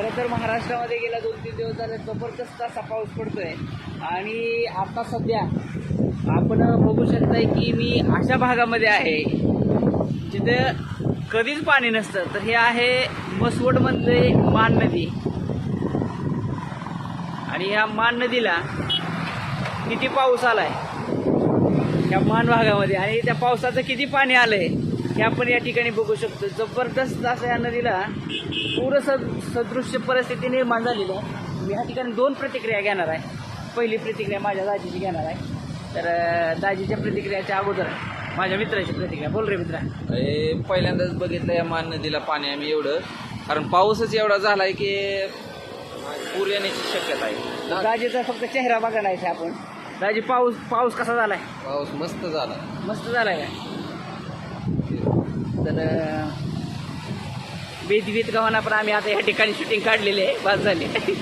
खरं तर महाराष्ट्रामध्ये गेल्या दोन तीन दिवस झाले जबरदस्त असा पाऊस पडतोय. आणि आता सध्या आपण बघू शकताय की मी अशा भागामध्ये आहे जिथे कधीच पाणी नसतं. तर हे आहे मसवडमधले मान नदी. आणि ह्या मान नदीला किती पाऊस आलाय? या मान भागामध्ये. आणि त्या पावसाचं किती पाणी आलंय? हे आपण या ठिकाणी बघू शकतो. जबरदस्त असं या नदीला पूर सद सदृश्य परिस्थिती निर्माण झालेली आहे. मी ह्या ठिकाणी दोन प्रतिक्रिया घेणार आहे. पहिली प्रतिक्रिया माझ्या दाजीची घेणार आहे. तर दाजीच्या प्रतिक्रियाच्या अगोदर माझ्या मित्राची प्रतिक्रिया. बोल रे मित्रा. हे पहिल्यांदाच बघितलं या मान नदीला पाणी आम्ही एवढं. कारण पाऊसच एवढा झालाय की पूर येण्याची शक्यता आहे. दाजीचा फक्त चेहरा बघायला आहे आपण. दाजी पाऊस पाऊस कसा झालाय? पाऊस मस्त झाला. मस्त झालाय का? तर अं, बेत गव्हाणा पण आम्ही आता या ठिकाणी शूटिंग काढलेली आहे. बस झाली.